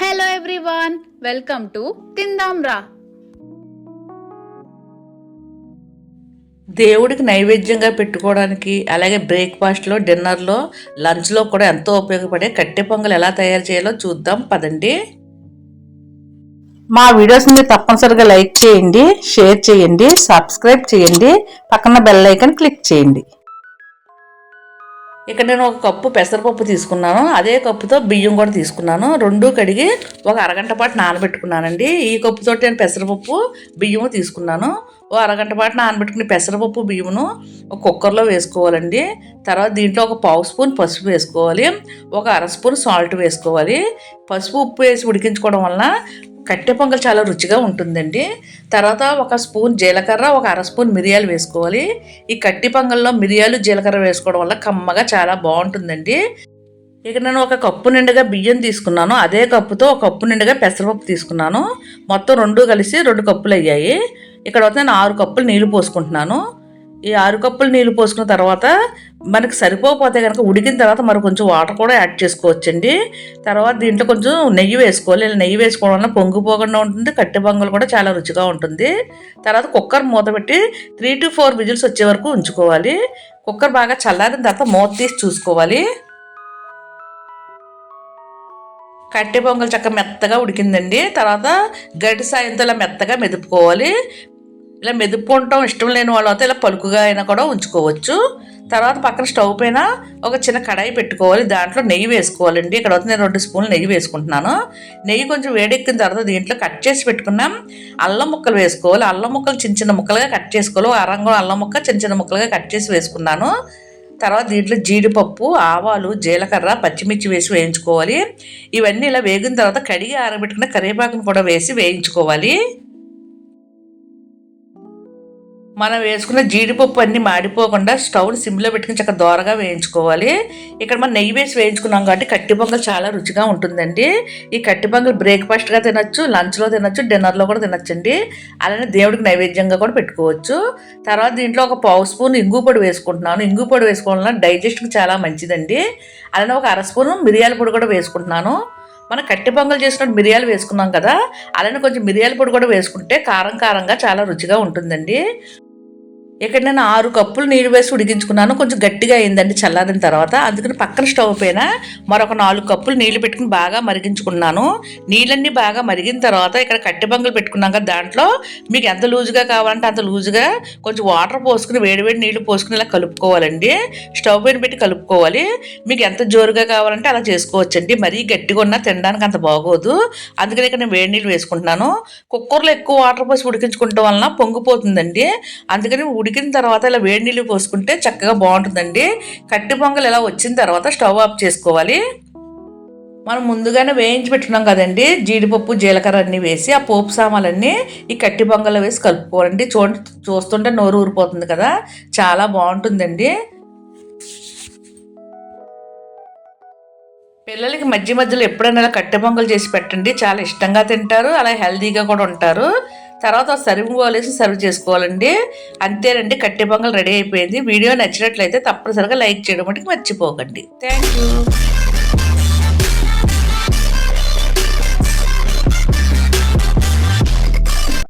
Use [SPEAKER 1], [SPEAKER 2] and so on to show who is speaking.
[SPEAKER 1] Hello everyone welcome to తిందాం రా
[SPEAKER 2] దేవుడికి నైవేద్యంగా పెట్టుకోవడానికి అలాగే బ్రేక్ఫాస్ట్లో డిన్నర్లో లంచ్లో కూడా ఎంతో ఉపయోగపడే కట్టె పొంగల్ ఎలా తయారు చేయాలో చూద్దాం పదండి. మా వీడియోస్ మీరు తప్పనిసరిగా లైక్ చేయండి షేర్ చేయండి సబ్స్క్రైబ్ చేయండి పక్కన బెల్ ఐకన్ క్లిక్ చేయండి. ఇక్కడ నేను ఒక కప్పు పెసరపప్పు తీసుకున్నాను అదే కప్పుతో బియ్యం కూడా తీసుకున్నాను. రెండు కడిగి ఒక అరగంట పాటు నానబెట్టుకున్నానండి. ఈ కప్పుతో నేను పెసరపప్పు బియ్యము తీసుకున్నాను. ఓ అరగంట పాటు నానబెట్టుకుని పెసరపప్పు బియ్యమును ఒక కుక్కర్లో వేసుకోవాలండి. తర్వాత దీంట్లో ఒక పావు స్పూన్ పసుపు వేసుకోవాలి. ఒక అర స్పూన్ సాల్ట్ వేసుకోవాలి. పసుపు ఉప్పు వేసి ఉడికించుకోవడం వలన కట్టె పొంగల్ చాలా రుచిగా ఉంటుందండి. తర్వాత ఒక స్పూన్ జీలకర్ర ఒక అర స్పూన్ మిరియాలు వేసుకోవాలి. ఈ కట్టి పొంగల్లో మిరియాలు జీలకర్ర వేసుకోవడం వల్ల కమ్మగా చాలా బాగుంటుందండి. ఇక నేను ఒక కప్పు నిండుగా బియ్యం తీసుకున్నాను. అదే కప్పుతో ఒక కప్పు నిండుగా పెసరపప్పు తీసుకున్నాను. మొత్తం రెండు కలిసి రెండు కప్పులు అయ్యాయి. ఇక్కడ వస్తే నేను ఆరు కప్పులు నీళ్ళు పోసుకుంటున్నాను. ఈ ఆరు కప్పులు నీళ్ళు పోసుకున్న తర్వాత మనకి సరిపోతే కనుక ఉడికిన తర్వాత మరి కొంచెం వాటర్ కూడా యాడ్ చేసుకోవచ్చండి. తర్వాత దీంట్లో కొంచెం నెయ్యి వేసుకోవాలి. ఇలా నెయ్యి వేసుకోవడం వల్ల పొంగిపోకుండా ఉంటుంది కట్టె బొంగలు కూడా చాలా రుచిగా ఉంటుంది. తర్వాత కుక్కర్ మూత పెట్టి త్రీ టు ఫోర్ విజిల్స్ వచ్చే వరకు ఉంచుకోవాలి. కుక్కర్ బాగా చల్లారిన తర్వాత మూత తీసి చూసుకోవాలి. కట్టె పొంగల్ చక్క మెత్తగా ఉడికిందండి. తర్వాత గడ్డి సాయంతో మెత్తగా మెదుపుకోవాలి. ఇలా మెదుపుకుంటాం ఇష్టం లేని వాళ్ళు అయితే ఇలా పలుకుగా అయినా కూడా ఉంచుకోవచ్చు. తర్వాత పక్కన స్టవ్ పైన ఒక చిన్న కడాయి పెట్టుకోవాలి. దాంట్లో నెయ్యి వేసుకోవాలండి. ఇక్కడ అయితే నేను రెండు స్పూన్లు నెయ్యి వేసుకుంటున్నాను. నెయ్యి కొంచెం వేడెక్కిన తర్వాత దీంట్లో కట్ చేసి పెట్టుకున్నాం. అల్లం ముక్కలు వేసుకోవాలి. అల్లం ముక్కలు చిన్న చిన్న ముక్కలుగా కట్ చేసుకోవాలి. అరంగం అల్లం ముక్క చిన్న చిన్న ముక్కలుగా కట్ చేసి వేసుకున్నాను. తర్వాత దీంట్లో జీడిపప్పు ఆవాలు జీలకర్ర పచ్చిమిర్చి వేసి వేయించుకోవాలి. ఇవన్నీ ఇలా వేగిన తర్వాత కడిగి ఆరబెట్టుకున్న కరివేపాకును కూడా వేసి వేయించుకోవాలి. మనం వేసుకున్న జీడిపప్పు అన్నీ మాడిపోకుండా స్టవ్ని సిమ్లో పెట్టుకుని చక్కగా దోరగా వేయించుకోవాలి. ఇక్కడ మనం నెయ్యి వేసి వేయించుకున్నాం కాబట్టి కట్టి పొంగల్ చాలా రుచిగా ఉంటుందండి. ఈ కట్టి పొంగల్ బ్రేక్ఫాస్ట్గా తినచ్చు లంచ్లో తినచ్చు డిన్నర్లో కూడా తినచ్చండి. అలానే దేవుడికి నైవేద్యంగా కూడా పెట్టుకోవచ్చు. తర్వాత దీంట్లో ఒక పావు స్పూన్ ఇంగు పొడి వేసుకుంటున్నాను. ఇంగు పొడి వేసుకోవడం వల్ల డైజెస్ట్కి చాలా మంచిదండి. అలానే ఒక అర స్పూన్ మిరియాల పొడి కూడా వేసుకుంటున్నాను. మనం కట్టి పొంగల్ చేసినట్టు మిరియాలు వేసుకున్నాం కదా అలానే కొంచెం మిరియాల పొడి కూడా వేసుకుంటే కారం కారంగా చాలా రుచిగా ఉంటుందండి. ఇక్కడ నేను ఆరు కప్పులు నీళ్ళు వేసి ఉడికించుకున్నాను. కొంచెం గట్టిగా అయిందండి చల్లారిన తర్వాత. అందుకని పక్కన స్టవ్ పైన మరొక నాలుగు కప్పులు నీళ్ళు పెట్టుకుని బాగా మరిగించుకున్నాను. నీళ్ళన్నీ బాగా మరిగిన తర్వాత ఇక్కడ కట్టె బంగులు పెట్టుకున్నాం కదా దాంట్లో. మీకు ఎంత లూజుగా కావాలంటే అంత లూజుగా కొంచెం వాటర్ పోసుకుని వేడివేడి నీళ్ళు పోసుకుని ఇలా కలుపుకోవాలండి. స్టవ్ పైన పెట్టి కలుపుకోవాలి. మీకు ఎంత జోరుగా కావాలంటే అలా చేసుకోవచ్చండి. మరీ గట్టిగా ఉన్నా తినడానికి అంత బాగోదు. అందుకని ఇక్కడ నేను వేడి నీళ్ళు వేసుకుంటున్నాను. కుక్కర్లో ఎక్కువ వాటర్ పోసి ఉడికించుకుంటాం వలన పొంగిపోతుందండి. అందుకని ఉడికిన తర్వాత ఇలా వేడి నీళ్ళు పోసుకుంటే చక్కగా బాగుంటుందండి. కట్టి పొంగల్ ఇలా వచ్చిన తర్వాత స్టవ్ ఆఫ్ చేసుకోవాలి. మనం ముందుగానే వేయించి పెట్టున్నాం కదండి. జీడిపప్పు జీలకర్ర అన్నీ వేసి ఆ పోపు సామాన్లన్నీ ఈ కట్టి పొంగల్లో వేసి కలుపుకోవాలండి. చూడండి చూస్తుంటే నోరు ఊరిపోతుంది కదా. చాలా బాగుంటుందండి. పిల్లలకి మధ్య మధ్యలో ఎప్పుడైనా కట్టె పొంగలు చేసి పెట్టండి. చాలా ఇష్టంగా తింటారు. అలా హెల్తీగా కూడా ఉంటారు. తర్వాత సర్వింగ్ వేసి సర్వ్ చేసుకోవాలండి. అంతేనండి కట్టె పొంగల్ రెడీ అయిపోయింది. వీడియో నచ్చినట్లయితే తప్పనిసరిగా లైక్ చేయడం మటుకు మర్చిపోకండి. Thank you.